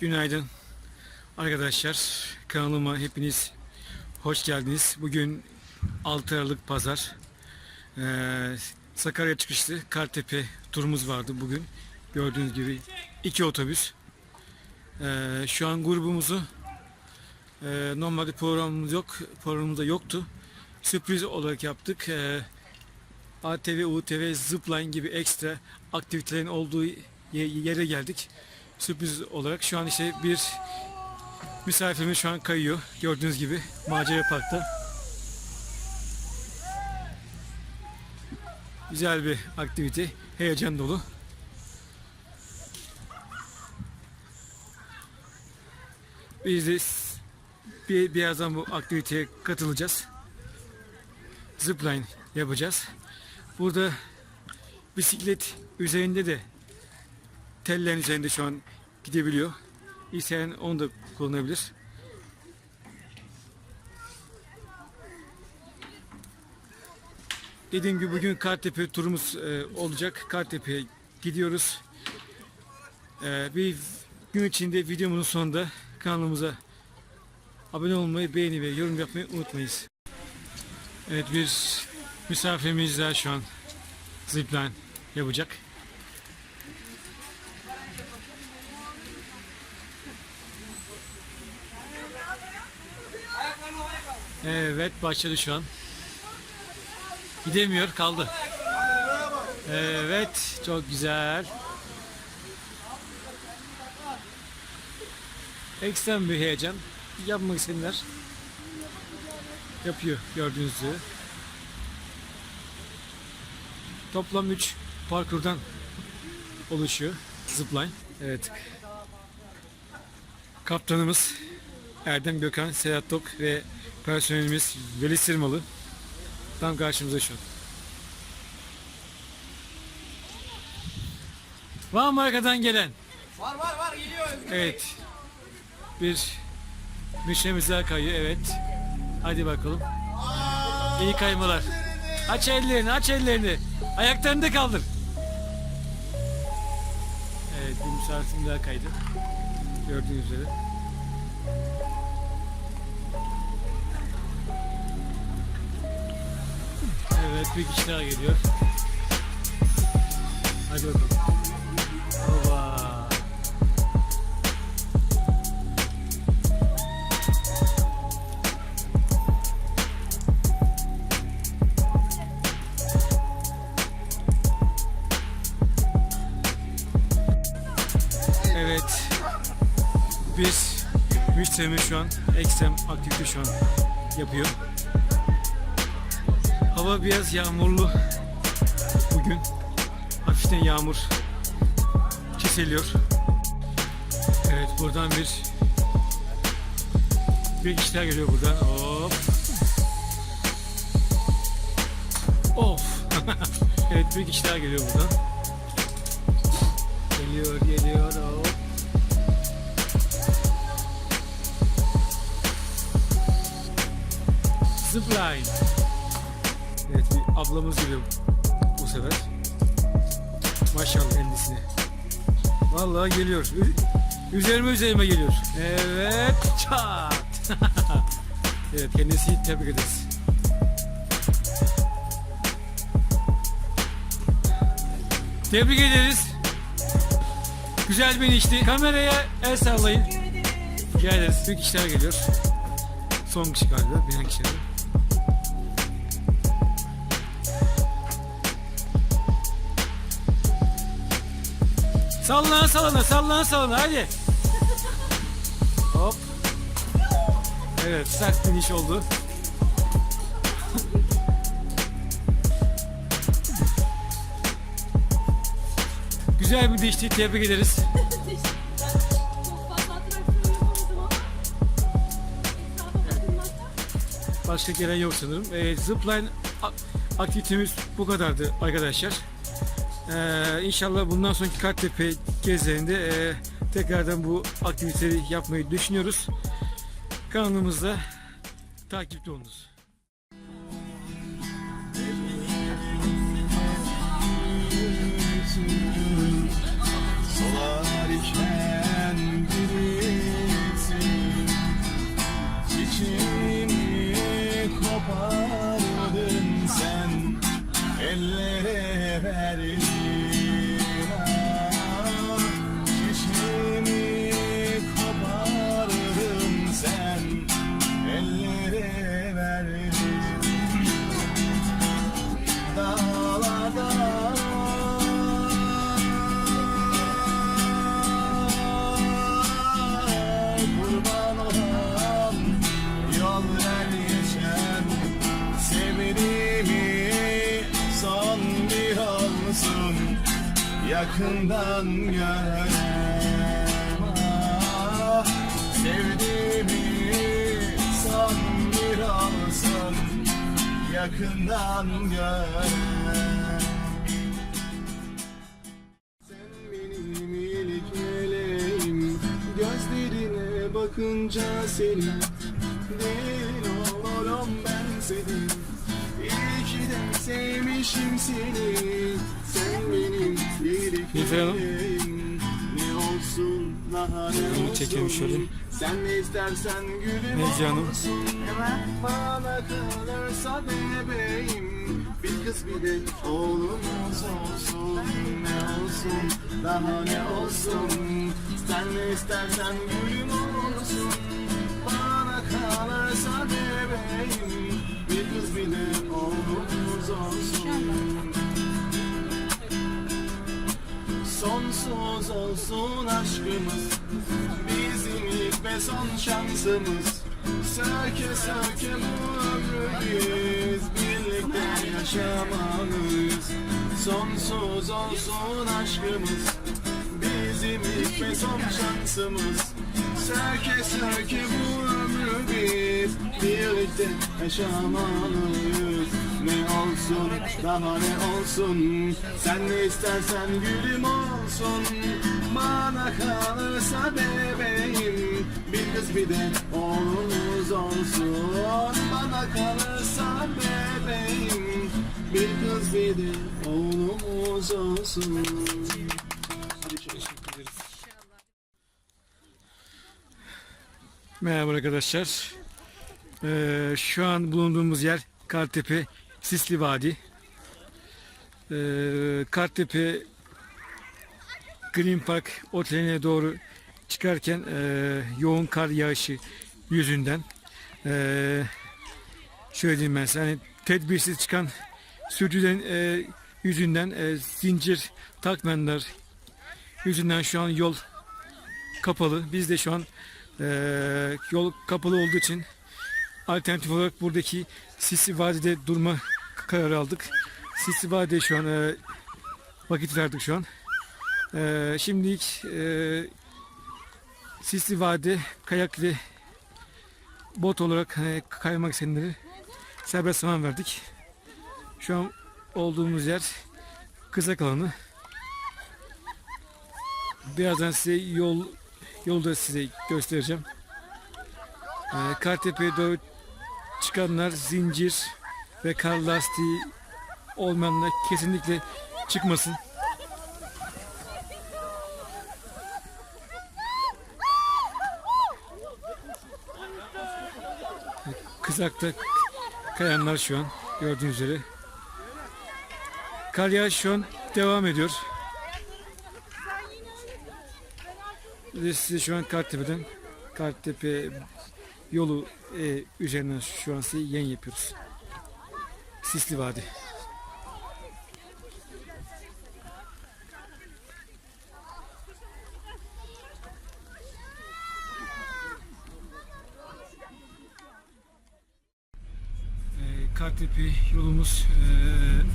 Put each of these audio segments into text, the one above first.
Günaydın arkadaşlar. Kanalıma hepiniz hoş geldiniz. Bugün 6 Aralık Pazar. Ee, Sakarya çıkışlı Kartepe turumuz vardı bugün. Gördüğünüz gibi iki otobüs. Ee, şu an grubumuzu e, normalde programımız yok, programımızda yoktu. Sürpriz olarak yaptık. Ee, ATV, UTV, Zipline gibi ekstra aktivitelerin olduğu ye- yere geldik. Sürpriz olarak şu an işte bir misafirimiz şu an kayıyor. Gördüğünüz gibi Macera Park'ta. Güzel bir aktivite, heyecan dolu. Biz de bir, birazdan bu aktiviteye katılacağız. Zipline yapacağız. Burada bisiklet üzerinde de tellerin üzerinde şu an gidebiliyor. İsteyen onu da kullanabilir. Dediğim gibi bugün Kartepe turumuz e, olacak. Kartepe'ye gidiyoruz. E, bir gün içinde videomuzun sonunda kanalımıza abone olmayı, beğeni ve yorum yapmayı unutmayız. Evet bir misafirimiz daha şu an zipline yapacak. Evet başladı şu an. Gidemiyor kaldı. Evet çok güzel. Ekstrem bir heyecan. Yapmak isteyenler yapıyor gördüğünüz üzere. Toplam 3 parkurdan oluşuyor zipline. Evet. Kaptanımız Erdem Gökhan, Serhat Tok ve personelimiz Veli Sırmalı tam karşımıza şu an. Var mı arkadan gelen? Var var var geliyor. Evet. Bir müşterimiz daha kayıyor. Evet. Hadi bakalım. İyi kaymalar. Aç ellerini, aç ellerini. Ayaklarını da kaldır. Evet, bir misafirim daha kaydı. Gördüğünüz üzere. Evet, kişi daha geliyor. Hadi bakalım. Evet. Biz müşterimiz şu an ekstrem aktivite şu an yapıyor. Hava biraz yağmurlu bugün. Hafiften yağmur kesiliyor. Evet buradan bir bir daha geliyor buradan. Hop. Of. evet kişi daha geliyor buradan. Geliyor geliyor hop. Zipline. Ablamız geliyor bu sefer. Maşallah kendisine. Vallahi geliyor. Üzerime üzerime geliyor. Evet çat. evet kendisi tebrik ederiz. Tebrik ederiz. Güzel bir işti. Kameraya el sallayın. Rica ederiz. Kişi daha geliyor. Son kişi galiba. Bir kişi Sallana sallana sallana sallana hadi. Hop. Evet sert iş oldu. Güzel bir dişti tebrik ederiz. Başka gelen yok sanırım. Ee, zipline aktivitemiz bu kadardı arkadaşlar. Ee, inşallah bundan sonraki Kartepe gezilerinde e, tekrardan bu aktiviteleri yapmayı düşünüyoruz. Kanalımızda takipte olunuz. Yakından görem ah, Sevdiğimi san bir alsam yakından görem Sen benim ilk meleğim Gözlerine bakınca senin Değil olurum ben senin. İyi ki de sevmişim seni Sen benim meleğim Ne olsun daha ne çekelim şöyle. Sen ne istersen gülüm Neyce Hanım. olsun. Bana kalırsa bebeğim. Bir kız bir de oğlumuz olsun. Ne olsun daha ne olsun. Sen ne istersen gülüm olsun. Bana kalırsa bebeğim. Bir kız bir de oğlumuz olsun Sonsuz olsun aşkımız Bizim ilk ve son şansımız. Söke söke bu ömrü biz Birlikte yaşamalıyız. Sonsuz olsun aşkımız Bizim ilk ve son şansımız. Söke söke bu ömrü biz Birlikte yaşamalıyız Ne olsun daha ne olsun. Sen ne istersen gülüm olsun. Bana kalırsa bebeğim. Bir kız bir de oğlumuz olsun. Bana kalırsa bebeğim. Bir kız bir de oğlumuz olsun. Merhaba arkadaşlar. Ee, şu an bulunduğumuz yer Kartepe Sisli Vadi. Ee, Kartepe Green Park oteline doğru çıkarken e, yoğun kar yağışı yüzünden e, şöyle diyeyim ben size, hani tedbirsiz çıkan sürücülerin e, yüzünden e, zincir takmayanlar yüzünden şu an yol kapalı. Biz de şu an ee, yol kapalı olduğu için alternatif olarak buradaki Sisli Vadi'de durma kararı aldık. Sisli Vadi'de şu an e, vakit verdik şu an. E, şimdilik e, Sisli Vadi kayak ve bot olarak e, kaymak isteyenleri serbest zaman verdik. Şu an olduğumuz yer kızak alanı. Birazdan size yol Yolda size göstereceğim. Ee, Kartepe'ye doğru çıkanlar zincir ve kar lastiği olmayanlar kesinlikle çıkmasın. Kızakta kayanlar şu an gördüğünüz üzere. Kar yağışı şu an devam ediyor. De size şu an Kartepe'den Kartepe yolu e, üzerinden şu an size yayın yapıyoruz. Sisli Vadi. E, Kartepe yolumuz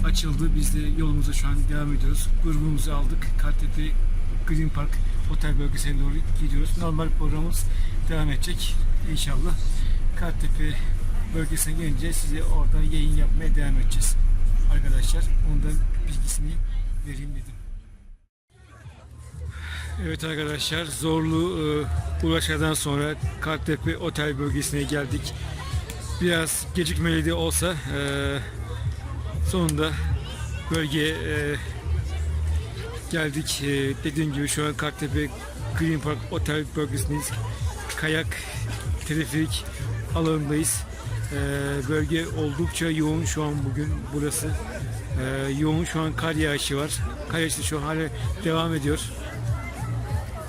e, açıldı. Biz de yolumuza şu an devam ediyoruz. Grubumuzu aldık. Kartepe Green Park otel bölgesine doğru gidiyoruz. Normal programımız devam edecek inşallah. Kartepe bölgesine gelince size orada yayın yapmaya devam edeceğiz. Arkadaşlar ondan bilgisini vereyim dedim. Evet arkadaşlar zorlu e, uğraşlardan sonra Kartepe otel bölgesine geldik. Biraz gecikmeli de olsa e, sonunda bölgeye e, geldik. Ee, dediğim gibi şu an Kartepe Green Park Otel bölgesindeyiz. Kayak, teleferik alanındayız. Ee, bölge oldukça yoğun şu an bugün burası. Ee, yoğun şu an kar yağışı var. Kar yağışı şu an hala devam ediyor.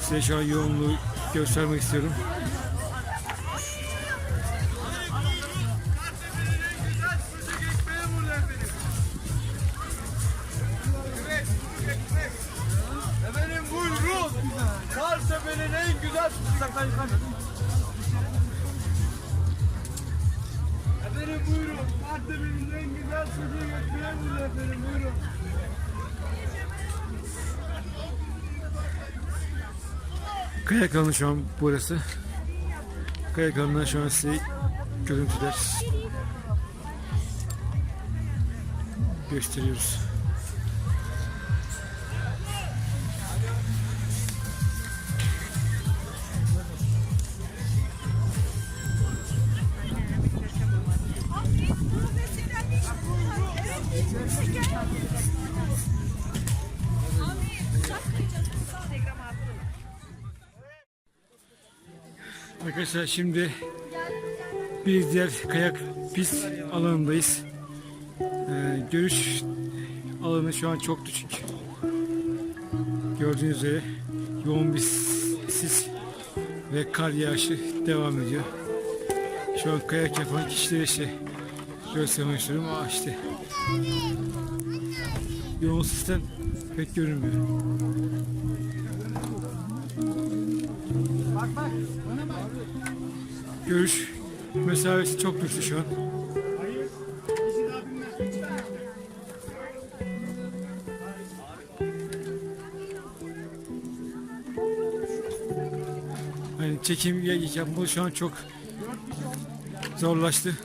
Size şu an yoğunluğu göstermek istiyorum. Kayak alanı şu an burası. Kayak alanından şu an size görüntüler gösteriyoruz. Arkadaşlar şimdi bir diğer kayak pist alanındayız. Ee, görüş alanı şu an çok düşük. Gördüğünüz üzere yoğun bir sis ve kar yağışı devam ediyor. Şu an kayak yapan kişilere işte göstermek istiyorum ama işte yoğun sisten pek görünmüyor. Görüş mesafesi çok düştü şu an. Hani çekim ya- yapmalı şu an çok zorlaştı.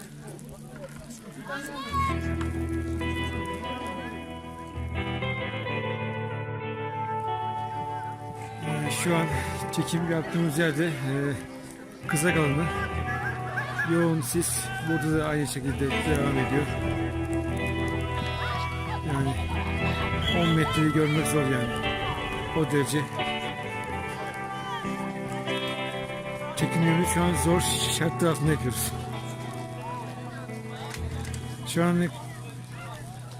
Ee, Şu an çekim yaptığımız yerde e, kızak alanı. Yoğun sis burada da aynı şekilde devam ediyor. Yani 10 metreyi görmek zor yani. O derece. Çekimlerimi şu an zor şartlar altında yapıyoruz. Şu an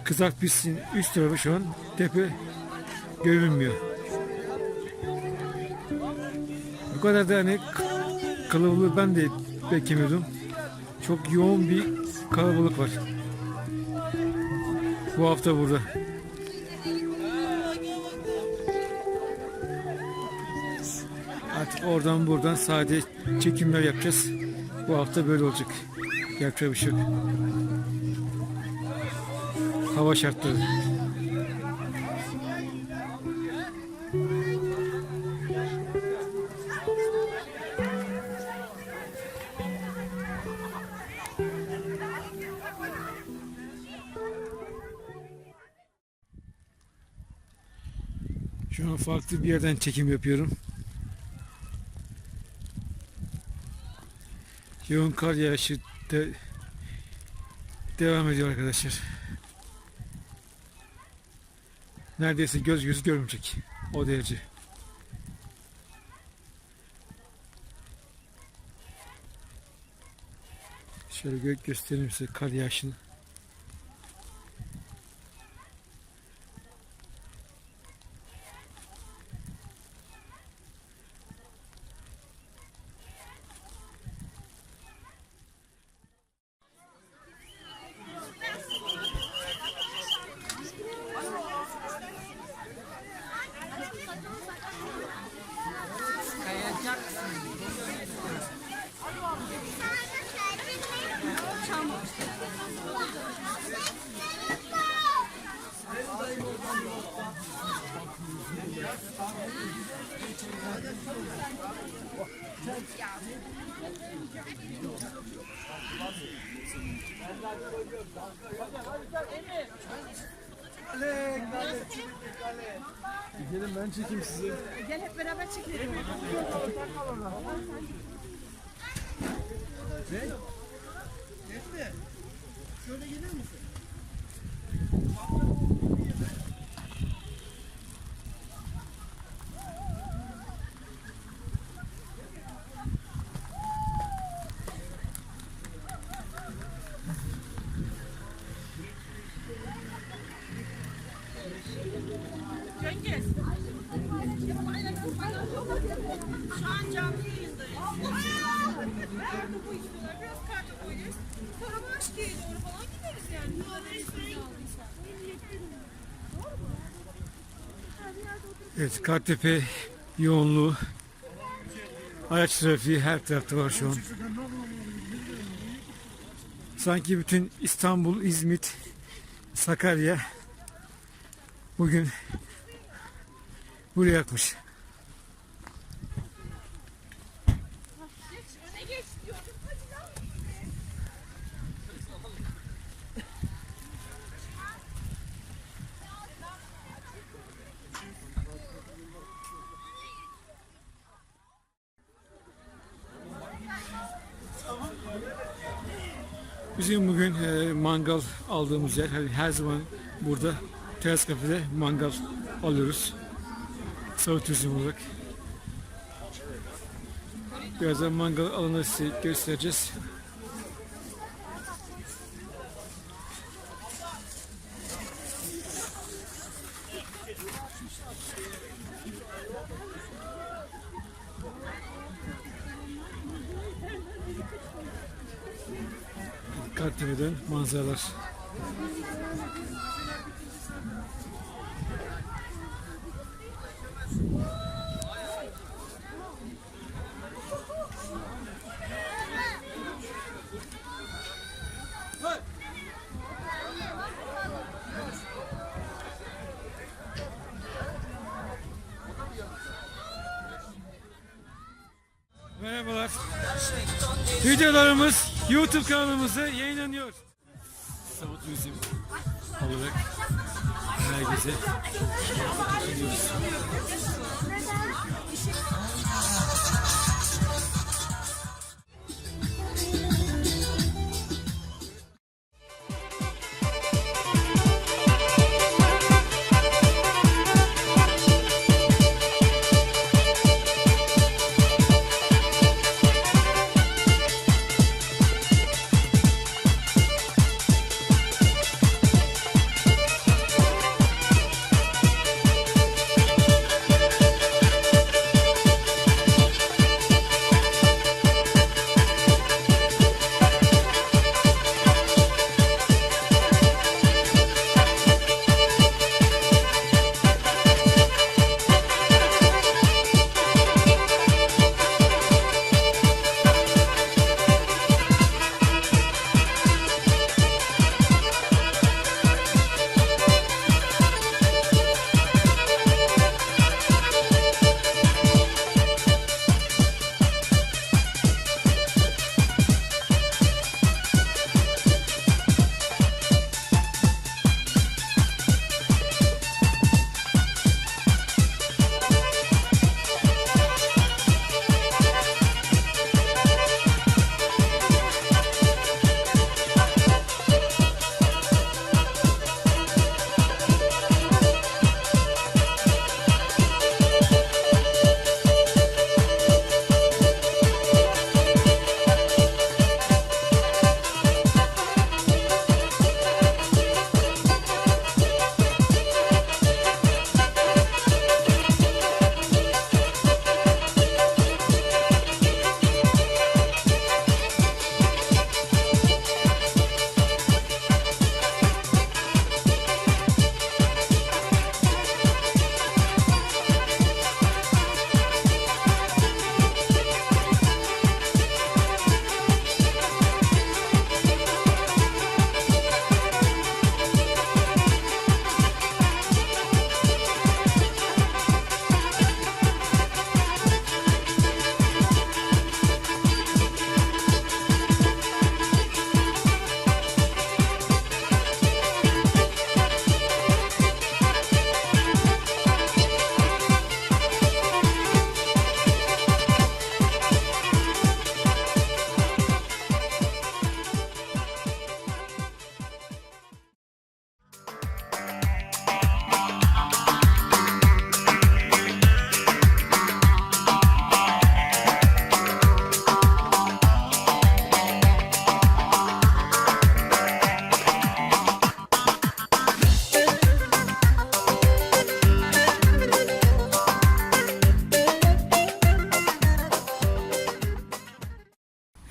kızak pistin üst tarafı şu an tepe görünmüyor. Bu kadar da hani kalabalığı ben de beklemiyordum. Çok yoğun bir kalabalık var. Bu hafta burada. Artık oradan buradan sade çekimler yapacağız. Bu hafta böyle olacak. Yapacak bir şey yok. Hava şartları. Farklı bir yerden çekim yapıyorum. Yoğun kar yağışı de devam ediyor arkadaşlar. Neredeyse göz gözü görmeyecek. O derece. Şöyle gö göstereyim size kar yağışını. Gelin ben çekeyim sizi. Gel hep beraber çekelim. Cengiz. Evet Kartepe yoğunluğu araç trafiği her tarafta var şu an. Sanki bütün İstanbul, İzmit, Sakarya bugün buraya akmış. Bizim bugün e, mangal aldığımız yer. Hani her zaman burada teras kafede mangal alıyoruz. Sağ turizm olarak. Birazdan mangal alanı size göstereceğiz. Kartepe'den manzaralar. Merhabalar. Videolarımız YouTube kanalımıza yayınlanıyor. Savut Turizm olarak herkese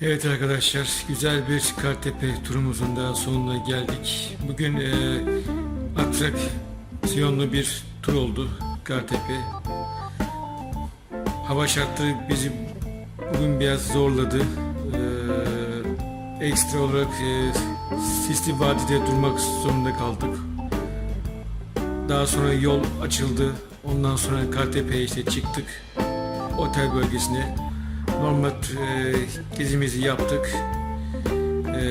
Evet arkadaşlar, güzel bir Kartepe turumuzun da sonuna geldik. Bugün e, atraksiyonlu bir tur oldu Kartepe. Hava şartları bizi bugün biraz zorladı. E, ekstra olarak e, Sisli Vadi'de durmak zorunda kaldık. Daha sonra yol açıldı. Ondan sonra Kartepe'ye işte çıktık. Otel bölgesine. Normal e, gezimizi yaptık. E,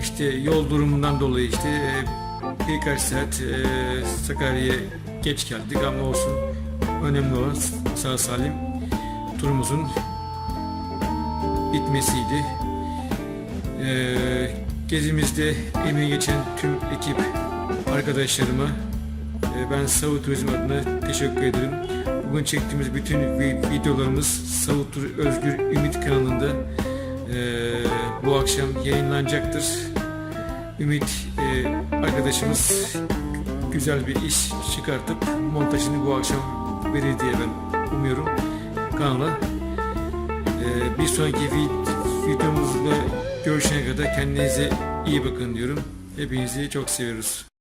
işte yol durumundan dolayı işte e, birkaç saat e, Sakarya'ya geç geldik ama olsun. Önemli olan sağ salim turumuzun bitmesiydi. Ee, gezimizde emeği geçen tüm ekip arkadaşlarıma e, ben Savut Turizm adına teşekkür ederim. Bugün çektiğimiz bütün vi- videolarımız Savut Tur- Özgür Ümit kanalında e, bu akşam yayınlanacaktır. Ümit e, arkadaşımız güzel bir iş çıkartıp montajını bu akşam verir diye ben umuyorum kanala. Ee, bir sonraki vid- videomuzda görüşene kadar kendinize iyi bakın diyorum. Hepinizi çok seviyoruz.